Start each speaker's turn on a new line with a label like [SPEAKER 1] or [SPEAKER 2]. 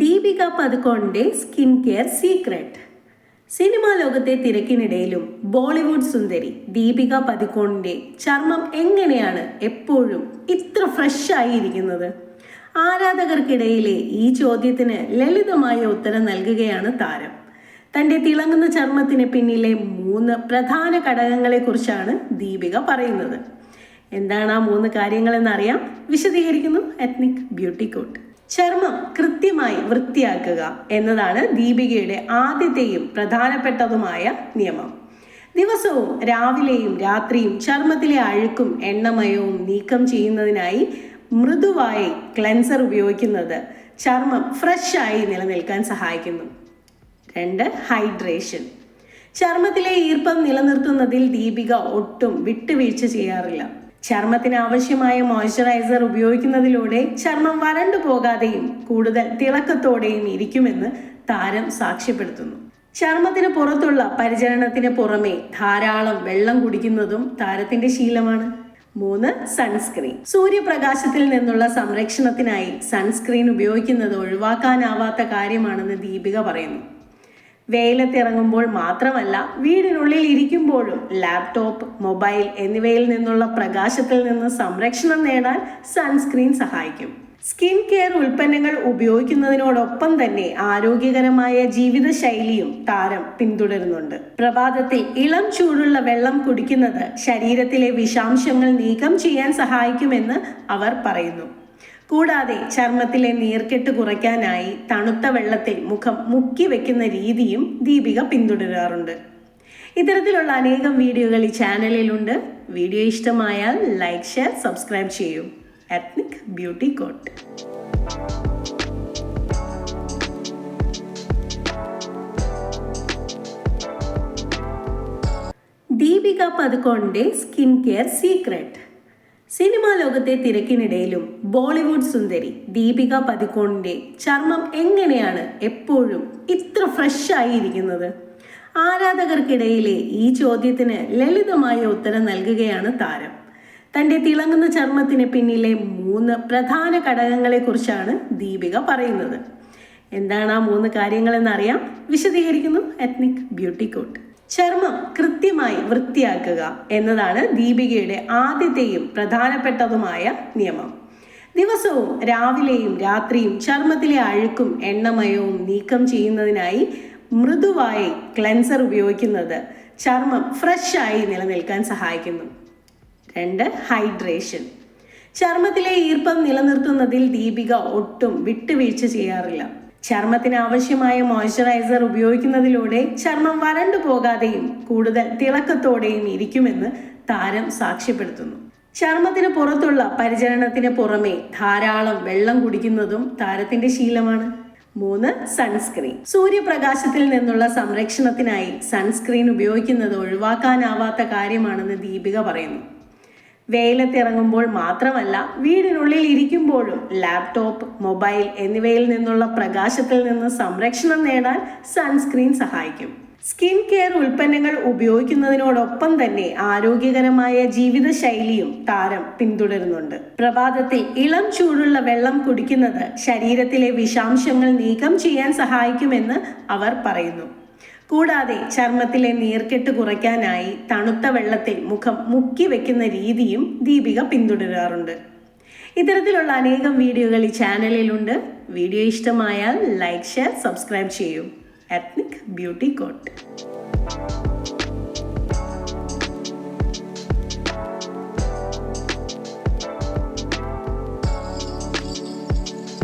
[SPEAKER 1] ദീപിക പതുക്കോണിന്റെ skin care secret. Cinema ലോകത്തെ തിരക്കിനിടയിലും ബോളിവുഡ് സുന്ദരി ദീപിക പതുക്കോണിന്റെ ചർമ്മം എങ്ങനെയാണ് എപ്പോഴും ഇത്ര ഫ്രഷ് ആയിരിക്കുന്നത്? ആരാധകർക്കിടയിലെ ഈ ചോദ്യത്തിന് ലളിതമായ ഉത്തരം നൽകുകയാണ് താരം. തന്റെ തിളങ്ങുന്ന ചർമ്മത്തിന് പിന്നിലെ മൂന്ന് പ്രധാന ഘടകങ്ങളെക്കുറിച്ചാണ് ദീപിക പറയുന്നത്. എന്താണ് ആ മൂന്ന് കാര്യങ്ങളെന്നറിയാം? വിശദീകരിക്കുന്നു എത്നിക് ബ്യൂട്ടി കോട്ട് ചർമ്മം കൃത്യമായി വൃത്തിയാക്കുക എന്നതാണ് ദീപികയുടെ ആദ്യത്തെയും പ്രധാനപ്പെട്ടതുമായ നിയമം. ദിവസവും രാവിലെയും രാത്രിയും ചർമ്മത്തിലെ അഴുക്കും എണ്ണമയവും നീക്കം ചെയ്യുന്നതിനായി മൃദുവായി ക്ലെൻസർ ഉപയോഗിക്കുന്നത് ചർമ്മം ഫ്രഷ് ആയി നിലനിൽക്കാൻ സഹായിക്കുന്നു. രണ്ട് ഹൈഡ്രേഷൻ. ചർമ്മത്തിലെ ഈർപ്പം നിലനിർത്തുന്നതിൽ ദീപിക ഒട്ടും വിട്ടുവീഴ്ച ചെയ്യാറില്ല. ചർമ്മത്തിന് ആവശ്യമായ മോയ്സ്ചറൈസർ ഉപയോഗിക്കുന്നതിലൂടെ ചർമ്മം വരണ്ടു പോകാതെയും കൂടുതൽ തിളക്കത്തോടെയും ഇരിക്കുമെന്ന് താരം സാക്ഷ്യപ്പെടുത്തുന്നു. ചർമ്മത്തിന് പുറത്തുള്ള പരിചരണത്തിന് പുറമെ ധാരാളം വെള്ളം കുടിക്കുന്നതും താരത്തിന്റെ ശീലമാണ്. മൂന്ന് സൺസ്ക്രീൻ. സൂര്യപ്രകാശത്തിൽ നിന്നുള്ള സംരക്ഷണത്തിനായി സൺസ്ക്രീൻ ഉപയോഗിക്കുന്നത് ഒഴിവാക്കാനാവാത്ത കാര്യമാണെന്ന് ദീപിക പറയുന്നു. വെയിലത്തിറങ്ങുമ്പോൾ മാത്രമല്ല വീടിനുള്ളിൽ ഇരിക്കുമ്പോഴും ലാപ്ടോപ്പ് മൊബൈൽ എന്നിവയിൽ നിന്നുള്ള പ്രകാശത്തിൽ നിന്ന് സംരക്ഷണം നേടാൻ സൺസ്ക്രീൻ സഹായിക്കും. സ്കിൻ കെയർ ഉൽപ്പന്നങ്ങൾ ഉപയോഗിക്കുന്നതിനോടൊപ്പം തന്നെ ആരോഗ്യകരമായ ജീവിതശൈലിയും താരം പിന്തുടരുന്നുണ്ട്. പ്രഭാതത്തിൽ ഇളം ചൂടുള്ള വെള്ളം കുടിക്കുന്നത് ശരീരത്തിലെ വിഷാംശങ്ങൾ നീക്കം ചെയ്യാൻ സഹായിക്കുമെന്ന് അവർ പറയുന്നു. കൂടാതെ ചർമ്മത്തിലെ നീർക്കെട്ട് കുറയ്ക്കാനായി തണുത്ത വെള്ളത്തിൽ മുഖം മുക്കി വെക്കുന്ന രീതിയും ദീപിക പിന്തുടരാറുണ്ട്. ഇത്തരത്തിലുള്ള അനേകം വീഡിയോകൾ ഈ ചാനലിലുണ്ട്. വീഡിയോ ഇഷ്ടമായാൽ ലൈക്ക് ഷെയർ സബ്സ്ക്രൈബ് ചെയ്യൂ. Ethnic beauty coat skin care secret. Cinema ലോകത്തെ തിരക്കിനിടയിലും ബോളിവുഡ് സുന്ദരി ദീപിക പതിക്കോണിന്റെ ചർമ്മം എങ്ങനെയാണ് എപ്പോഴും ഇത്ര ഫ്രഷ് ആയിരിക്കുന്നത്? ആരാധകർക്കിടയിലെ ഈ ചോദ്യത്തിന് ലളിതമായ ഉത്തരം നൽകുകയാണ് താരം. തന്റെ തിളങ്ങുന്ന ചർമ്മത്തിന് പിന്നിലെ മൂന്ന് പ്രധാന ഘടകങ്ങളെക്കുറിച്ചാണ് ദീപിക പറയുന്നത്. എന്താണ് ആ മൂന്ന് കാര്യങ്ങളെന്നറിയാം? വിശദീകരിക്കുന്നു എത്നിക് ബ്യൂട്ടി കോട്ട് ചർമ്മം കൃത്യമായി വൃത്തിയാക്കുക എന്നതാണ് ദീപികയുടെ ആദ്യത്തെയും പ്രധാനപ്പെട്ടതുമായ നിയമം. ദിവസവും രാവിലെയും രാത്രിയും ചർമ്മത്തിലെ അഴുക്കും എണ്ണമയവും നീക്കം ചെയ്യുന്നതിനായി മൃദുവായി ക്ലെൻസർ ഉപയോഗിക്കുന്നത് ചർമ്മം ഫ്രഷ് ആയി നിലനിൽക്കാൻ സഹായിക്കുന്നു. രണ്ട് ഹൈഡ്രേഷൻ. ചർമ്മത്തിലെ ഈർപ്പം നിലനിർത്തുന്നതിൽ ദീപിക ഒട്ടും വിട്ടുവീഴ്ച ചെയ്യാറില്ല. ചർമ്മത്തിന് ആവശ്യമായ മോയ്സ്ചറൈസർ ഉപയോഗിക്കുന്നതിലൂടെ ചർമ്മം വരണ്ടു പോകാതെയും കൂടുതൽ തിളക്കത്തോടെയും ഇരിക്കുമെന്ന് താരം സാക്ഷ്യപ്പെടുത്തുന്നു. ചർമ്മത്തിന് പുറത്തുള്ള പരിചരണത്തിന് പുറമെ ധാരാളം വെള്ളം കുടിക്കുന്നതും താരത്തിന്റെ ശീലമാണ്. മൂന്ന് സൺസ്ക്രീൻ. സൂര്യപ്രകാശത്തിൽ നിന്നുള്ള സംരക്ഷണത്തിനായി സൺസ്ക്രീൻ ഉപയോഗിക്കുന്നത് ഒഴിവാക്കാനാവാത്ത കാര്യമാണെന്ന് ദീപിക പറയുന്നു. വെയിലത്തിറങ്ങുമ്പോൾ മാത്രമല്ല വീടിനുള്ളിൽ ഇരിക്കുമ്പോഴും ലാപ്ടോപ്പ് മൊബൈൽ എന്നിവയിൽ നിന്നുള്ള പ്രകാശത്തിൽ നിന്ന് സംരക്ഷണം നേടാൻ സൺസ്ക്രീൻ സഹായിക്കും. സ്കിൻ കെയർ ഉൽപ്പന്നങ്ങൾ ഉപയോഗിക്കുന്നതിനോടൊപ്പം തന്നെ ആരോഗ്യകരമായ ജീവിതശൈലിയും താരം പിന്തുടരുന്നുണ്ട്. പ്രഭാതത്തിൽ ഇളം ചൂടുള്ള വെള്ളം കുടിക്കുന്നത് ശരീരത്തിലെ വിഷാംശങ്ങൾ നീക്കം ചെയ്യാൻ സഹായിക്കുമെന്ന് അവർ പറയുന്നു. കൂടാതെ ചർമ്മത്തിലെ നീർക്കെട്ട് കുറയ്ക്കാനായി തണുത്ത വെള്ളത്തിൽ മുഖം മുക്കി വെക്കുന്ന രീതിയും ദീപിക പിന്തുടരാറുണ്ട്. ഇത്തരത്തിലുള്ള അനേകം വീഡിയോകൾ ഈ ചാനലിലുണ്ട്. വീഡിയോ ഇഷ്ടമായാൽ ലൈക്ക് ഷെയർ സബ്സ്ക്രൈബ് ചെയ്യൂ. Ethnic beauty coat